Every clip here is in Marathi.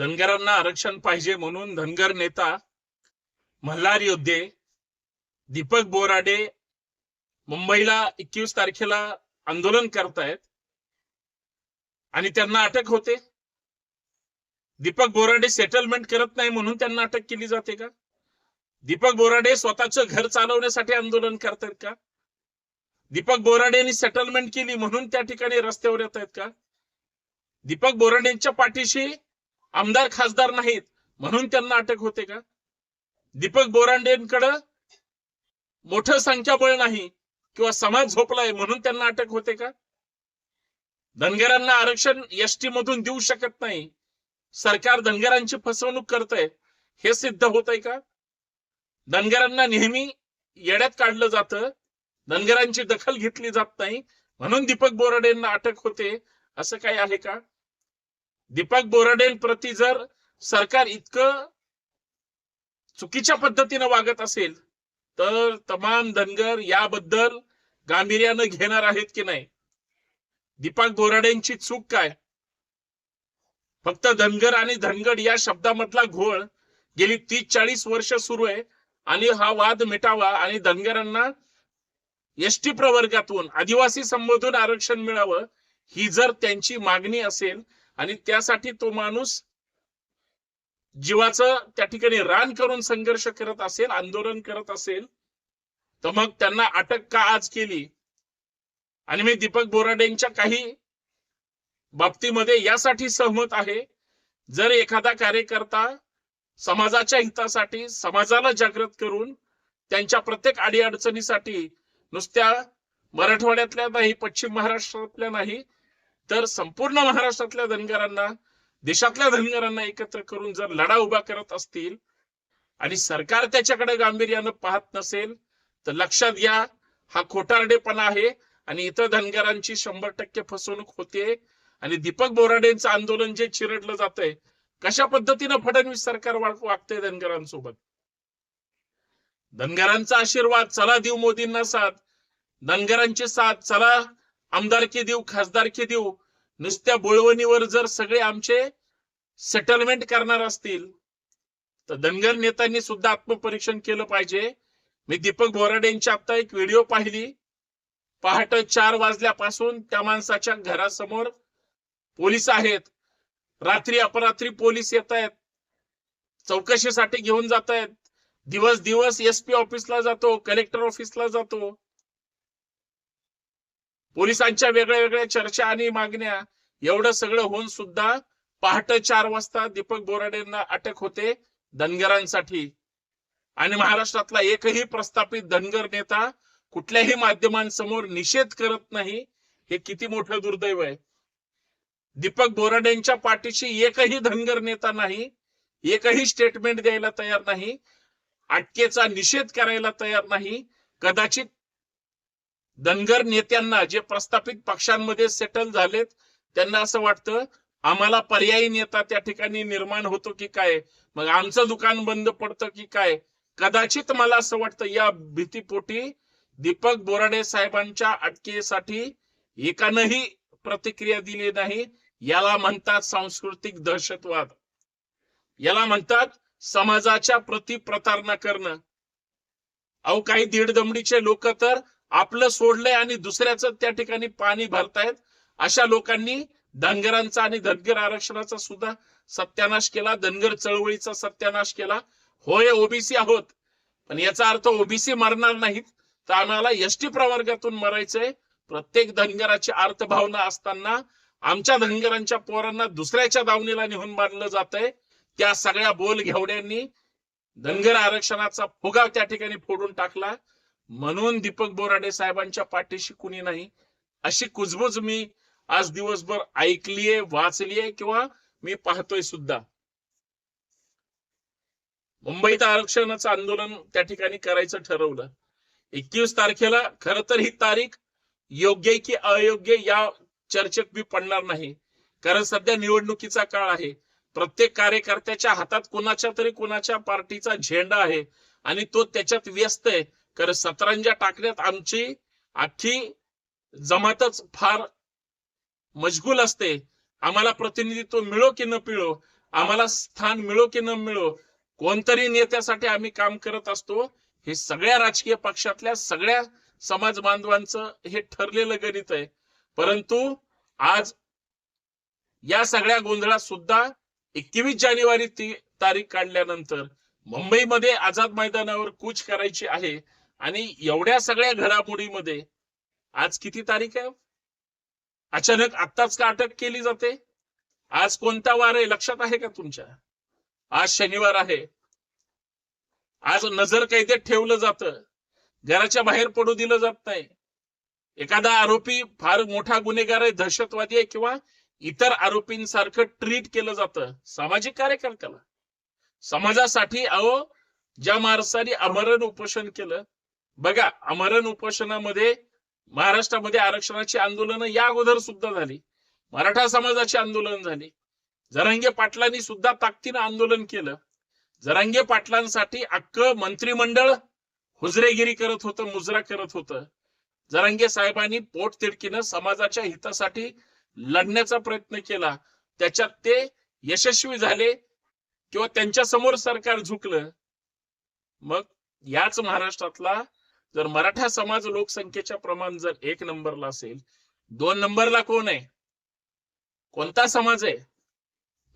धनगरांना आरक्षण पाहिजे म्हणून धनगर नेता मल्हार योद्धे दीपक बोराडे मुंबईला एकवीस तारखेला आंदोलन करतायत आणि त्यांना अटक होते. दीपक बोराडे सेटलमेंट करत नाही म्हणून त्यांना अटक केली जाते का? दीपक बोराडे स्वतःचं घर चालवण्यासाठी आंदोलन करतायत का? दीपक बोराडेंनी सेटलमेंट केली म्हणून त्या ठिकाणी रस्त्यावर येत आहेत का? दीपक बोराडेंच्या पाठीशी आमदार खासदार नाहीत. म्हणून त्यांना अटक होते का? दीपक बोरांडेंकडं मोठं संख्याबळ नाही किंवा समाज झोपलाय म्हणून त्यांना अटक होते का? धनगरांना आरक्षण एसटी मधून देऊ शकत नाही. सरकार धनगरांची फसवणूक करतंय. हे सिद्ध होत आहे का? धनगरांना नेहमी येड्यात काढलं जातं. धनगरांची दखल घेतली जात नाही. म्हणून दीपक बोराडेंना अटक होते. असं काही आहे का? दीपक बोराडेंप्रती जर सरकार इतकं चुकीच्या पद्धतीनं वागत असेल तर तमाम धनगर याबद्दल गांभीर्यानं घेणार आहेत की नाही? दीपक बोराडेंची चूक काय? फक्त धनगर आणि धनगड या शब्दामधला घोळ गेली तीस चाळीस वर्ष सुरू आहे आणि हा वाद मिटावा आणि धनगरांना एसटी प्रवर्गातून आदिवासी संबोधून आरक्षण मिळावं ही जर त्यांची मागणी असेल आणि त्यासाठी तो माणूस जीवाचं त्या ठिकाणी रान करून संघर्ष करत असेल आंदोलन करत असेल तर मग त्यांना अटक का आज केली? आणि मी दीपक बोराडेंच्या काही बाबतीमध्ये यासाठी सहमत आहे. जर एखादा कार्यकर्ता समाजाच्या हितासाठी समाजाला जागृत करून त्यांच्या प्रत्येक अडीअडचणीसाठी नुसत्या मराठवाड्यातल्या नाही पश्चिम महाराष्ट्रातल्या नाही तर संपूर्ण महाराष्ट्रातल्या धनगरांना देशातल्या धनगरांना एकत्र करून जर लढा उभा करत असतील आणि सरकार त्याच्याकडे गांभीर्यानं पाहत नसेल तर लक्षात घ्या हा खोटारडेपणा आहे आणि इतर धनगरांची शंभर टक्के फसवणूक होते आणि दीपक बोराडेंचं आंदोलन जे चिरडलं जात आहे कशा पद्धतीनं फडणवीस सरकार वाग- वागतंय धनगरांसोबत? धनगरांचा आशीर्वाद चला देऊ मोदींना साथ धनगरांची साथ चला आमदारकी देऊ खासदारकी देऊ नुसत्या बोळवणीवर जर सगळे आमचे सेटलमेंट करणार असतील तर धनगर नेत्यांनी सुद्धा आत्मपरीक्षण केलं पाहिजे. मी दीपक बोराडेंची आता एक व्हिडिओ पाहिली. पहाटे चार वाजल्यापासून त्या माणसाच्या घरासमोर पोलीस आहेत. रात्री अपरात्री पोलीस येत आहेत. चौकशीसाठी घेऊन जात आहेत. दिवस दिवस एसपी ऑफिसला जातो कलेक्टर ऑफिसला जातो. पोलिसांच्या वेगळ्या वेगळ्या चर्चा आणि मागण्या एवढं सगळं होऊन सुद्धा पहाटे चार वाजता दीपक बोराडेंना अटक होते धनगरांसाठी. आणि महाराष्ट्रातला एकही प्रस्थापित धनगर नेता कुठल्याही माध्यमांसमोर निषेध करत नाही हे किती मोठं दुर्दैव आहे. दीपक बोराडेंच्या पाठीशी एकही धनगर नेता नाही एकही स्टेटमेंट द्यायला तयार नाही अटकेचा निषेध करायला तयार नाही कदाचित धनगर नेत्यांना जे प्रस्थापित पक्षांमध्ये सेटल झालेत त्यांना असं वाटतं आम्हाला पर्यायी नेता त्या ठिकाणी निर्माण होतो की काय? मग आमचं दुकान बंद पडतं की काय? कदाचित मला असं वाटतं या भीतीपोटी दीपक बोराडे साहेबांच्या अटकेसाठी एकानंही प्रतिक्रिया दिली नाही. याला म्हणतात सांस्कृतिक दहशतवाद. याला म्हणतात समाजाच्या प्रति प्रतारणा करणं. अहो काही दीड दमडीचे लोक तर आपलं सोडलंय आणि दुसऱ्याचं त्या ठिकाणी पाणी भरतायत. अशा लोकांनी धनगरांचा आणि धनगर आरक्षणाचा सुद्धा सत्यानाश केला धनगर चळवळीचा सत्यानाश केला. होय ओबीसी आहोत पण याचा अर्थ ओबीसी मरणार नाहीत. तर आम्हाला एसटी प्रवर्गातून मरायचंय. प्रत्येक धनगराची अर्थभावना असताना आमच्या धनगरांच्या पोरांना दुसऱ्याच्या दावणीला निहून बांधलं जातंय. त्या सगळ्या बोल घेवड्यांनी धनगर आरक्षणाचा फुगा त्या ठिकाणी फोडून टाकला. म्हणून दीपक बोराडे साहेबांच्या पाठीशी कुणी नाही. अशी कुजबुज मी आज दिवसभर ऐकलीये वाचलीये किंवा मी पाहतोय सुद्धा. मुंबईत आरक्षणाचं आंदोलन त्या ठिकाणी करायचं ठरवलं. एकवीस तारखेला खर तर ही तारीख योग्य की अयोग्य या चर्चेत मी पडणार नाही. कारण सध्या निवडणुकीचा काळ आहे. प्रत्येक कार्यकर्त्याच्या हातात कोणाच्या तरी कोणाच्या पार्टीचा झेंडा आहे आणि तो त्याच्यात व्यस्त आहे. कारण सतरंजा टाकण्यात आमची अख्खी जमातच फार मजगूल असते. आम्हाला प्रतिनिधित्व मिळो की न मिळो आम्हाला स्थान मिळो की न मिळो कोणतरी नेत्यासाठी आम्ही काम करत असतो हे सगळ्या राजकीय पक्षातल्या सगळ्या समाज बांधवांचं हे ठरलेलं गणित आहे. परंतु आज या सगळ्या गोंधळात सुद्धा एकवीस जानेवारी ती तारीख काढल्यानंतर मुंबईमध्ये आझाद मैदानावर कूच करायची आहे. आणि एवढ्या सगळ्या घडामोडीमध्ये आज किती तारीख आहे? अचानक आत्ताच का अटक केली जाते? आज कोणता वार आहे? लक्षात आहे का तुमच्या? आज शनिवार आहे. आज नजर कैदेत ठेवलं जातं. घराच्या बाहेर पडू दिलं जात नाही. एखादा आरोपी फार मोठा गुन्हेगार आहे दहशतवादी आहे किंवा इतर आरोपींसारखं ट्रीट केलं जातं. सामाजिक कार्यकर्त्याला. समाजासाठी अहो ज्या माणसाने अमरण उपोषण केलं बघा अमरण उपोषणामध्ये महाराष्ट्रामध्ये आरक्षणाची आंदोलनं या अगोदर सुद्धा झाली. मराठा समाजाची आंदोलन झाली. जरांगे पाटलांनी सुद्धा ताकदीनं आंदोलन केलं. जरांगे पाटलांसाठी अख्ख मंत्रिमंडळ हुजरेगिरी करत होतं मुजरा करत होतं. जरांगे साहेबांनी पोट तिडकीनं समाजाच्या हितासाठी लढण्याचा प्रयत्न केला. त्याच्यात ते यशस्वी झाले किंवा त्यांच्यासमोर सरकार झुकलं. मग याच महाराष्ट्रातला जर मराठा समाज लोकसंख्येच्या प्रमाण जर एक नंबरला असेल दोन नंबरला कोण आहे? कोणता समाज आहे?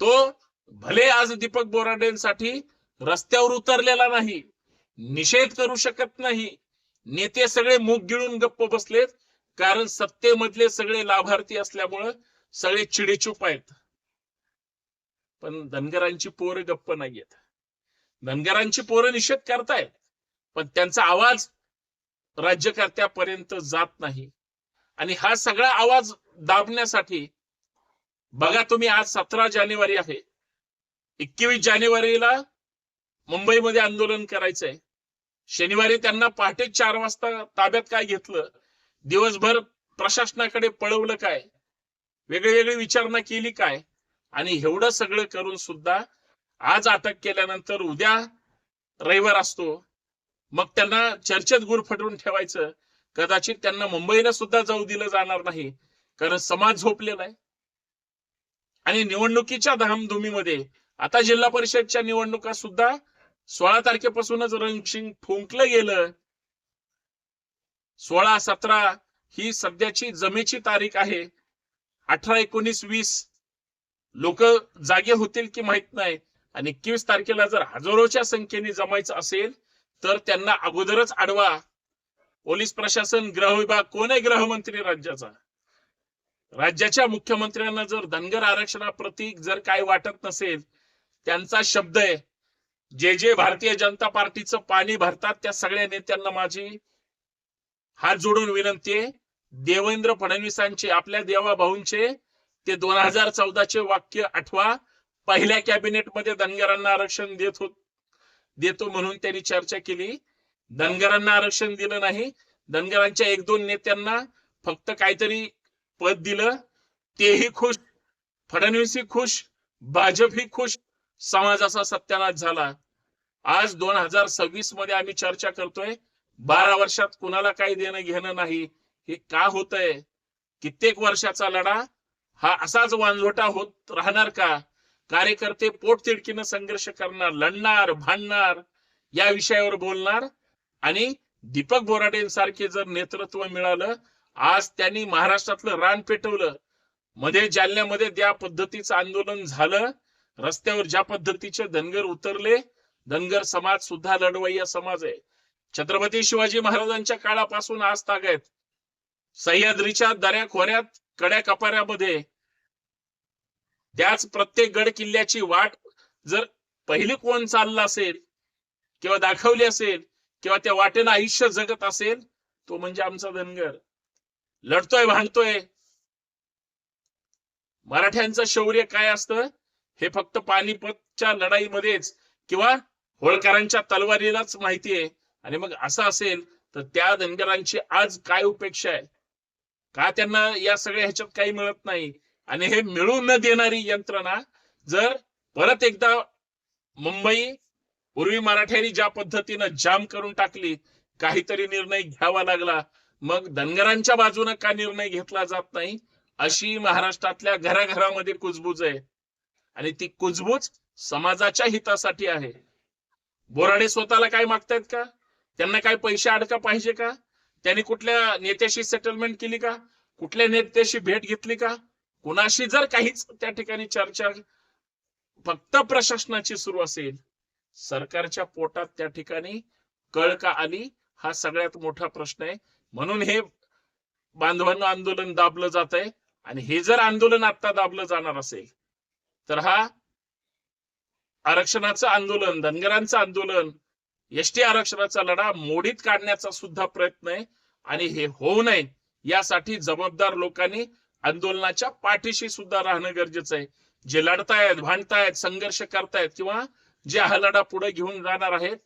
तो भले आज दीपक बोराडेंसाठी रस्त्यावर उतरलेला नाही निषेध करू शकत नाही नेते सगळे मुख गिळून गप्प बसलेत कारण सत्तेमधले सगळे लाभार्थी असल्यामुळं सगळे चिडीचूप आहेत. पण धनगरांची पोरं गप्प नाहीयेत. धनगरांची पोरं निषेध करतायत पण त्यांचा आवाज राज्यकर्त्यापर्यंत जात नाही. आणि हा सगळा आवाज दाबण्यासाठी बघा तुम्ही आज सतरा जानेवारी आहे. एकवीस जानेवारीला मुंबईमध्ये आंदोलन करायचंय. शनिवारी त्यांना पहाटे चार वाजता ताब्यात काय घेतलं? दिवसभर प्रशासनाकडे पळवलं काय? वेगळी वेगळी विचारणा केली काय? आणि एवढं सगळं करून सुद्धा आज अटक केल्यानंतर उद्या रविवार असतो. मग त्यांना चर्चेत गुर फटवून ठेवायचं. कदाचित त्यांना मुंबईला सुद्धा जाऊ दिलं जाणार नाही. कारण समाज झोपलेला आहे. आणि निवडणुकीच्या धामधुमीमध्ये आता जिल्हा परिषदच्या निवडणुका सुद्धा सोळा तारखेपासूनच रंगशिंग फुंकलं गेलं. सोळा सतरा ही सध्याची जमेची तारीख आहे. अठरा एकोणीस वीस लोक जागे होतील की माहीत नाही. आणि एकवीस तारखेला जर हजारोच्या संख्येने जमायचं असेल तर त्यांना अगोदरच आडवा पोलीस प्रशासन गृह विभाग कोण आहे गृहमंत्री राज्याचा? राज्याच्या मुख्यमंत्र्यांना जर धनगर आरक्षणाप्रती जर काय वाटत नसेल त्यांचा शब्द आहे जे जे भारतीय जनता पार्टीचं पाणी भरतात त्या सगळ्या नेत्यांना माझी हात जोडून विनंती आहे. देवेंद्र फडणवीसांचे आपल्या देवा भाऊंचे ते दोन हजार चौदाचे वाक्य आठवा. पहिल्या कॅबिनेटमध्ये धनगरांना आरक्षण देत होत देतो म्हणून त्यांनी चर्चा केली. धनगरांना आरक्षण दिलं नाही. धनगरांच्या एक दोन नेत्यांना फक्त काहीतरी पद दिलं. तेही खुश फडणवीसही खुश भाजपही खुश. समाजाचा सत्यानाश झाला. आज दोन हजार सव्वीसमध्ये आम्ही चर्चा करतोय. बारा वर्षात कुणाला काही देणं घेणं नाही. हे का होतंय? कित्येक वर्षाचा लढा हा असाच वांझोटा होत राहणार का? कार्यकर्ते पोटतिडकीनं संघर्ष करणार लढणार भांडणार या विषयावर बोलणार. आणि दीपक बोराटेंसारखे जर नेतृत्व मिळालं आज त्यांनी महाराष्ट्रातलं रान पेटवलं. मध्ये जालन्यामध्ये ज्या पद्धतीचं आंदोलन झालं रस्त्यावर ज्या पद्धतीचे धनगर उतरले धनगर समाज सुद्धा लढवय्या समाज आहे. छत्रपती शिवाजी महाराजांच्या काळापासून आज ताग आहेत. सह्याद्रीच्या दऱ्या खोऱ्यात कड्या कपाऱ्यामध्ये त्याच प्रत्येक गड किल्ल्याची वाट जर पहिली कोण चालला असेल किंवा दाखवली असेल किंवा त्या वाटेनं आयुष्य जगत असेल तो म्हणजे आमचा धनगर. लढतोय भांडतोय. मराठ्यांचं शौर्य काय असतं? हे फक्त पानिपतच्या लढाईमध्येच किंवा होळकरांच्या तलवारीलाच माहिती आहे. आणि मग असं असेल तर त्या धनगरांची आज काय उपेक्षा आहे? का त्यांना या सगळ्या ह्याच्यात काही मिळत नाही? आणि हे मिळून न देणारी यंत्रणा जर परत एकदा मुंबई पूर्वी मराठ्यांनी ज्या पद्धतीनं जाम करून टाकली काहीतरी निर्णय घ्यावा लागला मग धनगरांच्या बाजूने का निर्णय घेतला जात नाही? अशी महाराष्ट्रातल्या घराघरामध्ये कुजबूज आहे. आणि ती कुजबूज समाजाच्या हितासाठी आहे. बोराडे स्वतःला काय मागतायत का? त्यांना काय पैसे अडका पाहिजे का? त्यांनी कुठल्या नेत्याशी सेटलमेंट केली का? कुठल्या नेत्याशी भेट घेतली का? कुणाशी जर काहीच त्या ठिकाणी चर्चा फक्त प्रशासनाची सुरू असेल सरकारच्या पोटात त्या ठिकाणी कळ का आली हा सगळ्यात मोठा प्रश्न आहे. म्हणून हे बांधवांना आंदोलन दाबलं जात आहे आणि हे जर आंदोलन आता दाबलं जाणार असेल तर हा आरक्षणाचं आंदोलन धनगरांचं आंदोलन एसटी आरक्षणाचा लढा मोडीत काढण्याचा सुद्धा प्रयत्न आहे आणि हे होऊ नये यासाठी जबाबदार लोकांनी आंदोलनाच्या पाठीशी सुद्धा राहणं गरजेचं आहे. जे लढतायत भांडतायत संघर्ष करतायत किंवा जे हा लढा पुढे घेऊन जाणार आहेत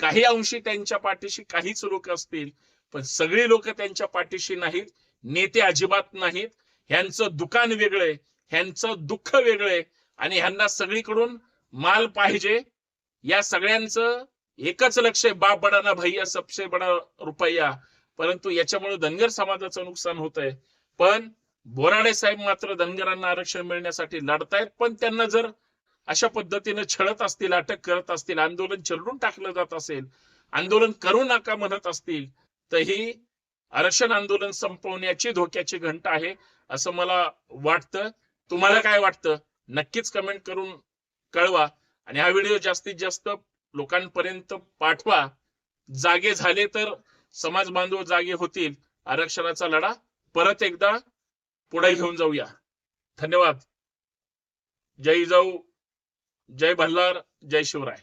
काही अंशी त्यांच्या पाठीशी काहीच लोक असतील पण सगळी लोक त्यांच्या पाठीशी नाहीत नेते अजिबात नाहीत. ह्यांचं दुकान वेगळंय ह्यांचं दुःख वेगळंय आणि ह्यांना सगळीकडून माल पाहिजे. या सगळ्यांचं एकच लक्ष आहे बाप बडाना भैया सबसे बडा रुपया. परंतु याच्यामुळे धनगर समाजाचं नुकसान होत आहे पण बोराडे साहेब मात्र धनगरांना आरक्षण मिळण्यासाठी लढतायत पण त्यांना जर अशा पद्धतीने छळत असतील अटक करत असतील आंदोलन चिरडून टाकलं जात असेल आंदोलन करू नका म्हणत असतील तर ही आरक्षण आंदोलन संपवण्याची धोक्याची घंटा आहे असं मला वाटतं. तुम्हाला काय वाटतं? नक्कीच कमेंट करून कळवा आणि हा व्हिडिओ जास्तीत जास्त लोकांपर्यंत पाठवा. जागे झाले तर समाज बांधव जागे होतील. आरक्षणाचा लढा परत एकदा पुढे घेऊन जाऊया. धन्यवाद. जय जाऊ जय भल्लार जय शिवराय.